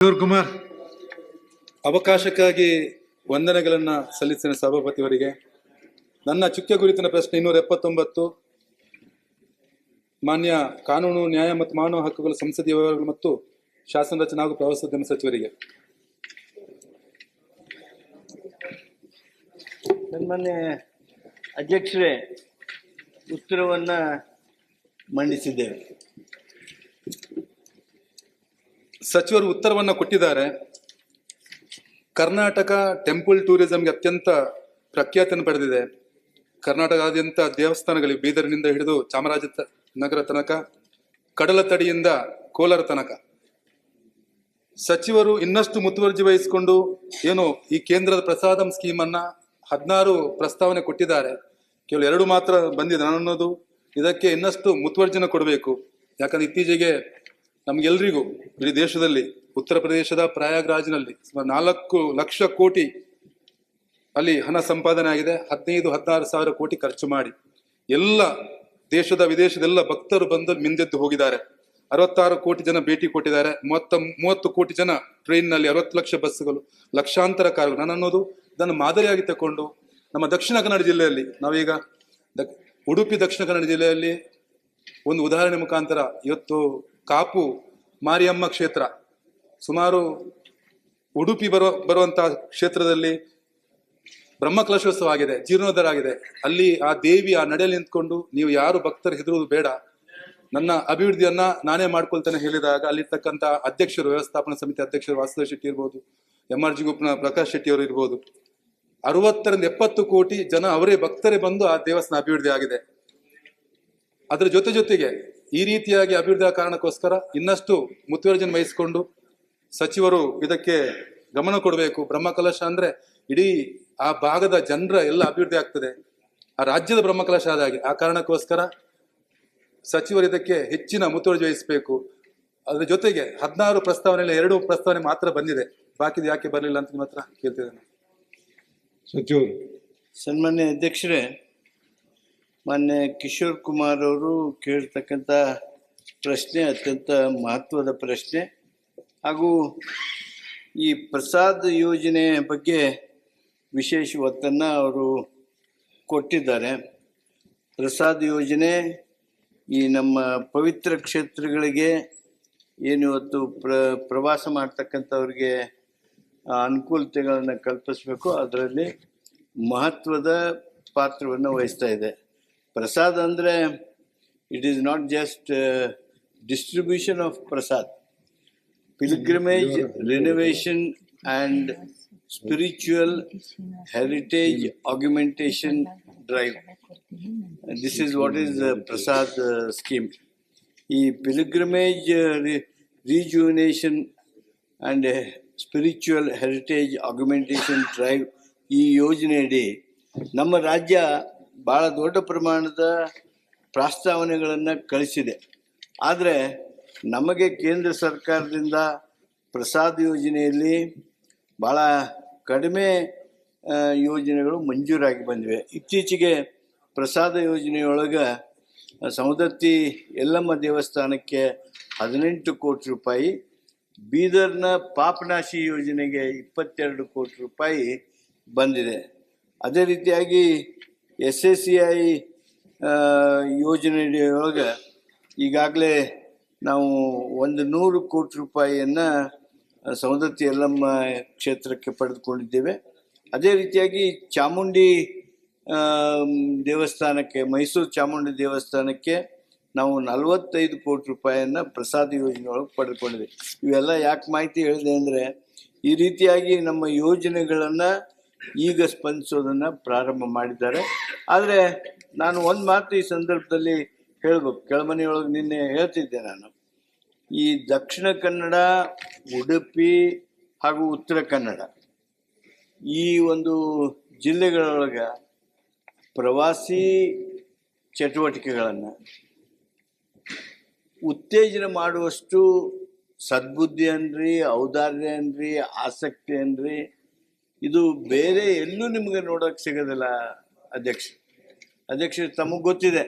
ಕುಮಾರ್, ಅವಕಾಶಕ್ಕಾಗಿ ವಂದನೆಗಳನ್ನು ಸಲ್ಲಿಸಿದ ಸಭಾಪತಿಯವರಿಗೆ ನನ್ನ ಚುಕ್ಕೆ ಕುರಿತಿನ ಪ್ರಶ್ನೆ ಇನ್ನೂರ ಎಪ್ಪತ್ತೊಂಬತ್ತು. ಮಾನ್ಯ ಕಾನೂನು, ನ್ಯಾಯ ಮತ್ತು ಮಾನವ ಹಕ್ಕುಗಳ ಸಂಸದೀಯ ವ್ಯವಹಾರಗಳು ಮತ್ತು ಶಾಸನ ರಚನೆ ಹಾಗೂ ಪ್ರವಾಸೋದ್ಯಮ ಸಚಿವರಿಗೆ. ಸನ್ಮಾನ್ಯ ಅಧ್ಯಕ್ಷರೇ, ಉತ್ತರವನ್ನು ಮಂಡಿಸಿದ್ದೇವೆ. ಸಚಿವರು ಉತ್ತರವನ್ನು ಕೊಟ್ಟಿದ್ದಾರೆ. ಕರ್ನಾಟಕ ಟೆಂಪಲ್ ಟೂರಿಸಂಗೆ ಅತ್ಯಂತ ಪ್ರಖ್ಯಾತಿಯನ್ನು ಪಡೆದಿದೆ. ಕರ್ನಾಟಕದಾದ್ಯಂತ ದೇವಸ್ಥಾನಗಳಿವೆ ಬೀದರ್ನಿಂದ ಹಿಡಿದು ಚಾಮರಾಜ ನಗರ ತನಕ ಕಡಲ ತಡಿಯಿಂದ ಕೋಲಾರ ತನಕ. ಸಚಿವರು ಇನ್ನಷ್ಟು ಮುತುವರ್ಜಿ ವಹಿಸಿಕೊಂಡು ಏನು ಈ ಕೇಂದ್ರದ ಪ್ರಸಾದಂ ಸ್ಕೀಮ್ ಅನ್ನ ಹದಿನಾರು ಪ್ರಸ್ತಾವನೆ ಕೊಟ್ಟಿದ್ದಾರೆ. ಕೇವಲ ಎರಡು ಮಾತ್ರ ಬಂದಿದೆ. ನಾನು ಅನ್ನೋದು ಇದಕ್ಕೆ ಇನ್ನಷ್ಟು ಮುತುವರ್ಜಿನ ಕೊಡಬೇಕು. ಯಾಕಂದ್ರೆ ಇತ್ತೀಚೆಗೆ ನಮ್ಗೆಲ್ರಿಗೂ ಇಡೀ ದೇಶದಲ್ಲಿ ಉತ್ತರ ಪ್ರದೇಶದ ಪ್ರಯಾಗ್ರಾಜ್ನಲ್ಲಿ ಸುಮಾರು ನಾಲ್ಕು ಲಕ್ಷ ಕೋಟಿ ಅಲ್ಲಿ ಹಣ ಸಂಪಾದನೆ ಆಗಿದೆ. ಹದಿನೈದು, ಹದಿನಾರು ಸಾವಿರ ಕೋಟಿ ಖರ್ಚು ಮಾಡಿ ಎಲ್ಲ ದೇಶದ ವಿದೇಶದೆಲ್ಲ ಭಕ್ತರು ಬಂದು ಮಿಂದೆದ್ದು ಹೋಗಿದ್ದಾರೆ. ಅರವತ್ತಾರು ಕೋಟಿ ಜನ ಭೇಟಿ ಕೊಟ್ಟಿದ್ದಾರೆ. ಮೂವತ್ತ, ಮೂವತ್ತು ಕೋಟಿ ಜನ ಟ್ರೈನ್ನಲ್ಲಿ ಅರವತ್ತು ಲಕ್ಷ ಬಸ್ಸುಗಳು, ಲಕ್ಷಾಂತರ ಕಾರುಗಳು. ನಾನು ಅನ್ನೋದು ಇದನ್ನು ಮಾದರಿಯಾಗಿ ತಗೊಂಡು ನಮ್ಮ ದಕ್ಷಿಣ ಕನ್ನಡ ಜಿಲ್ಲೆಯಲ್ಲಿ ನಾವೀಗ ಉಡುಪಿ ದಕ್ಷಿಣ ಕನ್ನಡ ಜಿಲ್ಲೆಯಲ್ಲಿ ಒಂದು ಉದಾಹರಣೆ ಮುಖಾಂತರ ಇವತ್ತು ಕಾಪು ಮಾರಿಯಮ್ಮ ಕ್ಷೇತ್ರ. ಸುಮಾರು ಉಡುಪಿ ಬರುವ ಬರುವಂತಹ ಕ್ಷೇತ್ರದಲ್ಲಿ ಬ್ರಹ್ಮಕಲಶೋತ್ಸವ ಆಗಿದೆ ಜೀರ್ಣೋದ್ಧಾರ ಆಗಿದೆ ಅಲ್ಲಿ ಆ ದೇವಿ ಆ ನಡೆಯಲ್ಲಿ ನಿಂತ್ಕೊಂಡು, ನೀವು ಯಾರು ಭಕ್ತರು ಹೆದರುವುದು ಬೇಡ. ನನ್ನ ಅಭಿವೃದ್ಧಿಯನ್ನ ನಾನೇ ಮಾಡ್ಕೊಳ್ತೇನೆ ಹೇಳಿದಾಗ ಅಲ್ಲಿರ್ತಕ್ಕಂಥ ಅಧ್ಯಕ್ಷರು, ವ್ಯವಸ್ಥಾಪನಾ ಸಮಿತಿ ಅಧ್ಯಕ್ಷರು ವಾಸುದೇವ್ ಶೆಟ್ಟಿ ಇರ್ಬೋದು ಎಂ ಆರ್ ಜಿ ಗುಪ್ನ ಪ್ರಕಾಶ್ ಶೆಟ್ಟಿ ಅವರು ಇರ್ಬೋದು, ಅರವತ್ತರಿಂದ ಎಪ್ಪತ್ತು ಕೋಟಿ ಜನ ಅವರೇ ಭಕ್ತರೇ ಬಂದು ಆ ದೇವಸ್ಥಾನ ಅಭಿವೃದ್ಧಿ ಆಗಿದೆ ಅದರ ಜೊತೆ ಜೊತೆಗೆ ಈ ರೀತಿಯಾಗಿ ಅಭಿವೃದ್ಧಿ ಆದ ಕಾರಣಕ್ಕೋಸ್ಕರ ಇನ್ನಷ್ಟು ಮುತುವರ್ಜನೆ ವಹಿಸಿಕೊಂಡು ಸಚಿವರು ಇದಕ್ಕೆ ಗಮನ ಕೊಡಬೇಕು. ಬ್ರಹ್ಮಕಲಶ ಅಂದ್ರೆ ಇಡೀ ಆ ಭಾಗದ ಜನರ ಎಲ್ಲ ಅಭಿವೃದ್ಧಿ ಆಗ್ತದೆ. ಆ ರಾಜ್ಯದ ಬ್ರಹ್ಮಕಲಶ ಆದ ಹಾಗೆ ಆ ಕಾರಣಕ್ಕೋಸ್ಕರ ಸಚಿವರು ಇದಕ್ಕೆ ಹೆಚ್ಚಿನ ಮುತುವರ್ಜಿ ವಹಿಸಬೇಕು. ಅದರ ಜೊತೆಗೆ ಹದಿನಾರು ಪ್ರಸ್ತಾವನೆಯಲ್ಲಿ ಎರಡು ಪ್ರಸ್ತಾವನೆ ಮಾತ್ರ ಬಂದಿದೆ. ಬಾಕಿದು ಯಾಕೆ ಬರಲಿಲ್ಲ ಅಂತ ನಿಮ್ಮ ಹತ್ರ ಕೇಳ್ತಿದ್ದೇನೆ. ಸಚಿವರು. ಸನ್ಮಾನ್ಯ ಅಧ್ಯಕ್ಷರೇ ಮಾನ್ಯ ಕಿಶೋರ್ ಕುಮಾರ್ ಅವರು ಕೇಳ್ತಕ್ಕಂಥ ಪ್ರಶ್ನೆ ಅತ್ಯಂತ ಮಹತ್ವದ ಪ್ರಶ್ನೆ. ಹಾಗೂ ಈ ಪ್ರಸಾದ್ ಯೋಜನೆ ಬಗ್ಗೆ ವಿಶೇಷ ಒತ್ತನ್ನು ಅವರು ಕೊಟ್ಟಿದ್ದಾರೆ. ಪ್ರಸಾದ್ ಯೋಜನೆ ಈ ನಮ್ಮ ಪವಿತ್ರ ಕ್ಷೇತ್ರಗಳಿಗೆ ಏನು ಇವತ್ತು ಪ್ರ, ಪ್ರವಾಸ ಮಾಡ್ತಕ್ಕಂಥವ್ರಿಗೆ ಅನುಕೂಲತೆಗಳನ್ನು ಕಲ್ಪಿಸಬೇಕು. ಅದರಲ್ಲಿ ಮಹತ್ವದ ಪಾತ್ರವನ್ನು ವಹಿಸ್ತಾ ಇದೆ. ಪ್ರಸಾದ್ ಅಂದರೆ it is not just distribution of Prasad pilgrimage renovation and spiritual heritage augmentation drive this is what is Prasad scheme ಈ pilgrimage rejuvenation and spiritual heritage augmentation drive ಈ ಯೋಜನೆಯಡಿ ನಮ್ಮ ರಾಜ್ಯ ಭಾಳ ದೊಡ್ಡ ಪ್ರಮಾಣದ ಪ್ರಸ್ತಾವನೆಗಳನ್ನು ಕಳಿಸಿದೆ. ಆದರೆ ನಮಗೆ ಕೇಂದ್ರ ಸರ್ಕಾರದಿಂದ ಪ್ರಸಾದ್ ಯೋಜನೆಯಲ್ಲಿ ಭಾಳ ಕಡಿಮೆ ಯೋಜನೆಗಳು ಮಂಜೂರಾಗಿ ಬಂದಿವೆ. ಇತ್ತೀಚೆಗೆ ಪ್ರಸಾದ ಯೋಜನೆಯೊಳಗೆ ಸಮುದತ್ತಿ ಯಲ್ಲಮ್ಮ ದೇವಸ್ಥಾನಕ್ಕೆ ಹದಿನೆಂಟು ಕೋಟಿ ರೂಪಾಯಿ, ಬೀದರ್ನ ಪಾಪನಾಶಿ ಯೋಜನೆಗೆ ಇಪ್ಪತ್ತೆರಡು ಕೋಟಿ ರೂಪಾಯಿ ಬಂದಿದೆ. ಅದೇ ರೀತಿಯಾಗಿ ಎಸ್ ಎಸ್ ಸಿ ಐ ಯೋಜನೆಯೊಳಗೆ ಈಗಾಗಲೇ ನಾವು ಒಂದು ನೂರು ಕೋಟಿ ರೂಪಾಯಿಯನ್ನು ಸವದತ್ತಿ ಎಲ್ಲಮ್ಮ ಕ್ಷೇತ್ರಕ್ಕೆ ಪಡೆದುಕೊಂಡಿದ್ದೇವೆ. ಅದೇ ರೀತಿಯಾಗಿ ಚಾಮುಂಡಿ ದೇವಸ್ಥಾನಕ್ಕೆ, ಮೈಸೂರು ಚಾಮುಂಡಿ ದೇವಸ್ಥಾನಕ್ಕೆ ನಾವು ನಲವತ್ತೈದು ಕೋಟಿ ರೂಪಾಯಿಯನ್ನು ಪ್ರಸಾದ ಯೋಜನೆಯೊಳಗೆ ಪಡೆದುಕೊಂಡಿದೆ ಇವೆಲ್ಲ ಯಾಕೆ ಮಾಹಿತಿ ಹೇಳಿದೆ ಅಂದರೆ, ಈ ರೀತಿಯಾಗಿ ನಮ್ಮ ಯೋಜನೆಗಳನ್ನು ಈಗ ಸ್ಪಂದಿಸೋದನ್ನು ಪ್ರಾರಂಭ ಮಾಡಿದ್ದಾರೆ. ಆದರೆ ನಾನು ಒಂದು ಮಾತು ಈ ಸಂದರ್ಭದಲ್ಲಿ ಹೇಳ್ಬೇಕು. ಕೆಳಮನೆಯೊಳಗೆ ನಿನ್ನೆ ಹೇಳ್ತಿದ್ದೆ ನಾನು. ಈ ದಕ್ಷಿಣ ಕನ್ನಡ, ಉಡುಪಿ ಹಾಗೂ ಉತ್ತರ ಕನ್ನಡ ಈ ಒಂದು ಜಿಲ್ಲೆಗಳೊಳಗೆ ಪ್ರವಾಸಿ ಚಟುವಟಿಕೆಗಳನ್ನು ಉತ್ತೇಜನ ಮಾಡುವಷ್ಟು ಸದ್ಬುದ್ಧಿ ಅನ್ರಿ, ಔದಾರ್ಯ ಅನ್ರಿ, ಆಸಕ್ತಿ ಅನ್ರಿ ಇದು ಬೇರೆ ಎಲ್ಲೂ ನಿಮಗೆ ನೋಡೋಕೆ ಸಿಗೋದಿಲ್ಲ, ಅಧ್ಯಕ್ಷ. ಅಧ್ಯಕ್ಷ, ತಮಗೆ ಗೊತ್ತಿದೆ,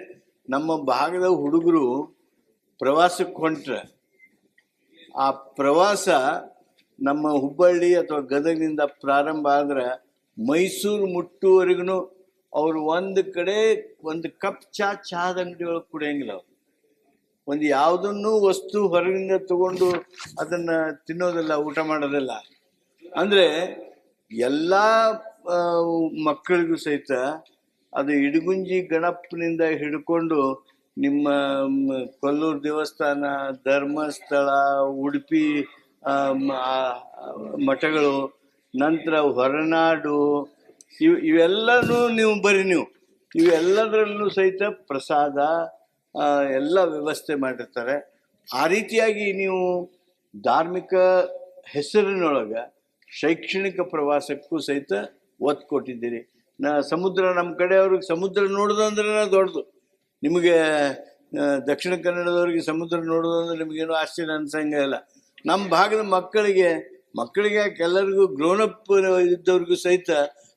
ನಮ್ಮ ಭಾಗದ ಹುಡುಗರು ಪ್ರವಾಸಕ್ಕೆ ಹೊಂಟ್ರೆ, ಆ ಪ್ರವಾಸ ನಮ್ಮ ಹುಬ್ಬಳ್ಳಿ ಅಥವಾ ಗದಗಿನಿಂದ ಪ್ರಾರಂಭ ಆದ್ರೆ ಮೈಸೂರು ಮುಟ್ಟುವರೆಗೂ ಅವ್ರು ಒಂದು ಕಡೆ ಒಂದು ಕಪ್ ಚಾ ಚಹಾದ ಅಂಗಡಿ ಕುಡಿಯಂಗಿಲ್ಲ ಅವ್ರು. ಒಂದು ಯಾವುದನ್ನು ವಸ್ತು ಹೊರಗಿಂದ ತಗೊಂಡು ಅದನ್ನ ತಿನ್ನೋದಿಲ್ಲ, ಊಟ ಮಾಡೋದಿಲ್ಲ. ಅಂದ್ರೆ ಎಲ್ಲ ಮಕ್ಕಳಿಗೂ ಸಹಿತ ಅದು ಇಡಗುಂಜಿ ಗಣಪನಿಂದ ಹಿಡ್ಕೊಂಡು ನಿಮ್ಮ ಕೊಲ್ಲೂರು ದೇವಸ್ಥಾನ, ಧರ್ಮಸ್ಥಳ, ಉಡುಪಿ ಮಠಗಳು, ನಂತರ ಹೊರನಾಡು, ಇವು, ಇವೆಲ್ಲನೂ ನೀವು ಬರೀ ನೀವು. ಇವೆಲ್ಲದರಲ್ಲೂ ಸಹಿತ ಪ್ರಸಾದ ಎಲ್ಲ ವ್ಯವಸ್ಥೆ ಮಾಡಿರ್ತಾರೆ. ಆ ರೀತಿಯಾಗಿ ನೀವು ಧಾರ್ಮಿಕ ಹೆಸರಿನೊಳಗ ಶೈಕ್ಷಣಿಕ ಪ್ರವಾಸಕ್ಕೂ ಸಹಿತ ಒತ್ತು ಕೊಟ್ಟಿದ್ದೀರಿ. ನಾ ಸಮುದ್ರ ನಮ್ಮ ಕಡೆ ಅವ್ರಿಗೆ ಸಮುದ್ರ ನೋಡೋದು ಅಂದ್ರೆ ದೊಡ್ಡದು. ನಿಮಗೆ ದಕ್ಷಿಣ ಕನ್ನಡದವ್ರಿಗೆ ಸಮುದ್ರ ನೋಡೋದು ಅಂದ್ರೆ ನಿಮಗೇನು ಆಶ್ಚರ್ಯ ಅನ್ಸಂಗೆ ಇಲ್ಲ. ನಮ್ಮ ಭಾಗದ ಮಕ್ಕಳಿಗೆ ಮಕ್ಕಳಿಗೆ ಎಲ್ಲರಿಗೂ ಗ್ರೋನಪ್ ಇದ್ದವ್ರಿಗೂ ಸಹಿತ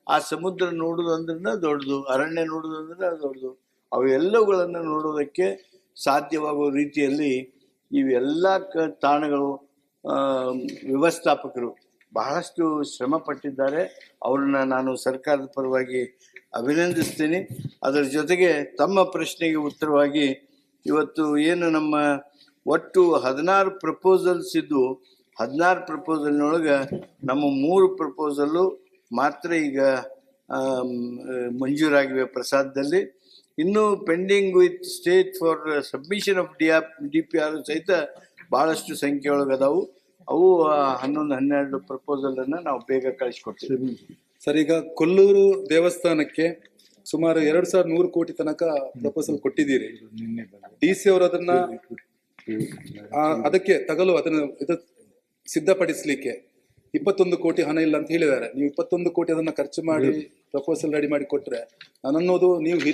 ಆ ಸಮುದ್ರ ನೋಡೋದು ಅಂದ್ರೆ ದೊಡ್ಡದು, ಅರಣ್ಯ ನೋಡೋದು ಅಂದ್ರೆ ದೊಡ್ಡದು. ಅವೆಲ್ಲವುಗಳನ್ನು ನೋಡೋದಕ್ಕೆ ಸಾಧ್ಯವಾಗುವ ರೀತಿಯಲ್ಲಿ ಇವೆಲ್ಲ ಕ ತಾಣಗಳು ವ್ಯವಸ್ಥಾಪಕರು ಬಹಳಷ್ಟು ಶ್ರಮ ಪಟ್ಟಿದ್ದಾರೆ. ಅವ್ರನ್ನ ನಾನು ಸರ್ಕಾರದ ಪರವಾಗಿ ಅಭಿನಂದಿಸ್ತೀನಿ. ಅದರ ಜೊತೆಗೆ ತಮ್ಮ ಪ್ರಶ್ನೆಗೆ ಉತ್ತರವಾಗಿ ಇವತ್ತು ಏನು ನಮ್ಮ ಒಟ್ಟು ಹದಿನಾರು ಪ್ರಪೋಸಲ್ಸ್ ಇದ್ದು, ಹದಿನಾರು ಪ್ರಪೋಸಲ್ನೊಳಗೆ ನಮ್ಮ ಮೂರು ಪ್ರಪೋಸಲ್ಲು ಮಾತ್ರ ಈಗ ಮಂಜೂರಾಗಿವೆ ಪ್ರಸಾದದಲ್ಲಿ. ಇನ್ನೂ pending with state for submission of D app, D P R ಸಹಿತ ಭಾಳಷ್ಟು ಸಂಖ್ಯೆ ಒಳಗೆ ಅದಾವು ಅವು ಆ, ಹನ್ನೊಂದು ಹನ್ನೆರಡು ಪ್ರಪೋಸಲ್ ಅನ್ನ ನಾವು ಬೇಗ ಕಳಿಸ್ಕೊಡ್ತೀವಿ. ಸರ್. ಈಗ ಕೊಲ್ಲೂರು ದೇವಸ್ಥಾನಕ್ಕೆ ಸುಮಾರು ಎರಡ್ ಸಾವಿರದ ನೂರು ಕೋಟಿ ತನಕ ಪ್ರಪೋಸಲ್ ಕೊಟ್ಟಿದ್ದೀರಿ. ಡಿ ಸಿ ಅವರು ಅದನ್ನ ಆ, ಅದಕ್ಕೆ ತಗಲು ಅದನ್ನ ಇದು ಸಿದ್ಧಪಡಿಸ್ಲಿಕ್ಕೆ ಇಪ್ಪತ್ತೊಂದು ಕೋಟಿ ಹಣ ಇಲ್ಲ ಅಂತ ಹೇಳಿದ್ದಾರೆ. ನೀವು ಇಪ್ಪತ್ತೊಂದು ಕೋಟಿ ಅದನ್ನ ಖರ್ಚು ಮಾಡಿ ಪ್ರಪೋಸಲ್ ರೆಡಿ ಮಾಡಿ ಕೊಟ್ರೆ ನಾನು ಅನ್ನೋದು ನೀವು